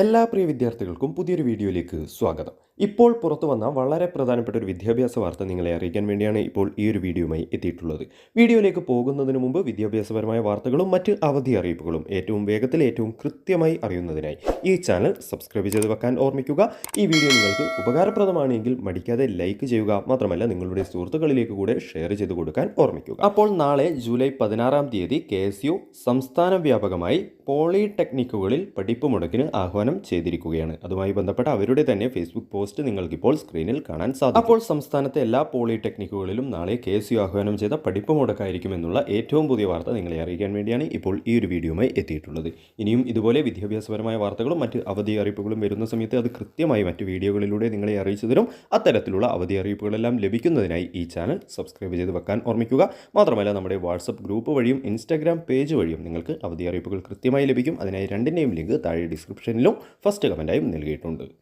എല്ലാ പ്രിയ വിദ്യാർത്ഥികൾക്കും പുതിയൊരു വീഡിയോയിലേക്ക് സ്വാഗതം. ഇപ്പോൾ പുറത്തു വന്ന വളരെ പ്രധാനപ്പെട്ട ഒരു വിദ്യാഭ്യാസ വാർത്ത നിങ്ങളെ അറിയിക്കാൻ വേണ്ടിയാണ് ഇപ്പോൾ ഈ ഒരു വീഡിയോയുമായി എത്തിയിട്ടുള്ളത്. വീഡിയോയിലേക്ക് പോകുന്നതിന് മുമ്പ് വിദ്യാഭ്യാസപരമായ വാർത്തകളും മറ്റ് അവധി അറിയിപ്പുകളും ഏറ്റവും വേഗത്തിൽ ഏറ്റവും കൃത്യമായി അറിയുന്നതിനായി ഈ ചാനൽ സബ്സ്ക്രൈബ് ചെയ്ത് വെക്കാൻ ഓർമ്മിക്കുക. ഈ വീഡിയോ നിങ്ങൾക്ക് ഉപകാരപ്രദമാണെങ്കിൽ മടിക്കാതെ ലൈക്ക് ചെയ്യുക. മാത്രമല്ല നിങ്ങളുടെ സുഹൃത്തുക്കളിലേക്ക് കൂടെ ഷെയർ ചെയ്ത് കൊടുക്കാൻ ഓർമ്മിക്കുക. അപ്പോൾ നാളെ ജൂലൈ പതിനാറാം തീയതി കെ എസ് യു സംസ്ഥാന വ്യാപകമായി പോളിടെക്നിക്കുകളിൽ പഠിപ്പ് മുടക്കിന് ആഹ്വാനം ചെയ്തിരിക്കുകയാണ്. അതുമായി ബന്ധപ്പെട്ട അവരുടെ തന്നെ ഫേസ്ബുക്ക് പോസ്റ്റ് നിങ്ങൾക്കിപ്പോൾ സ്ക്രീനിൽ കാണാൻ സാധിക്കും. അപ്പോൾ സംസ്ഥാനത്തെ എല്ലാ പോളിടെക്നിക്കുകളിലും നാളെ കെ എസ് ആഹ്വാനം ചെയ്ത പഠിപ്പ് മുടക്കായിരിക്കും എന്നുള്ള ഏറ്റവും പുതിയ വാർത്ത നിങ്ങളെ അറിയിക്കാൻ വേണ്ടിയാണ് ഇപ്പോൾ ഈ ഒരു വീഡിയോയുമായി എത്തിയിട്ടുള്ളത്. ഇനിയും ഇതുപോലെ വിദ്യാഭ്യാസപരമായ വാർത്തകളും മറ്റ് അവധി അറിയിപ്പുകളും വരുന്ന സമയത്ത് അത് കൃത്യമായി മറ്റ് വീഡിയോകളിലൂടെ നിങ്ങളെ അറിയിച്ചു തരും. അത്തരത്തിലുള്ള അവധി അറിയിപ്പുകളെല്ലാം ലഭിക്കുന്നതിനായി ഈ ചാനൽ സബ്സ്ക്രൈബ് ചെയ്ത് വെക്കാൻ ഓർമ്മിക്കുക. മാത്രമല്ല നമ്മുടെ വാട്സപ്പ് ഗ്രൂപ്പ് വഴിയും ഇൻസ്റ്റാഗ്രാം പേജ് വഴിയും നിങ്ങൾക്ക് അവധി അറിയിപ്പുകൾ കൃത്യമായി ലഭിക്കും. അതിനായി രണ്ടിന്റെയും ലിങ്ക് താഴെ ഡിസ്ക്രിപ്ഷനിലും ഫസ്റ്റ് കമന്റായും നൽകിയിട്ടുണ്ട്.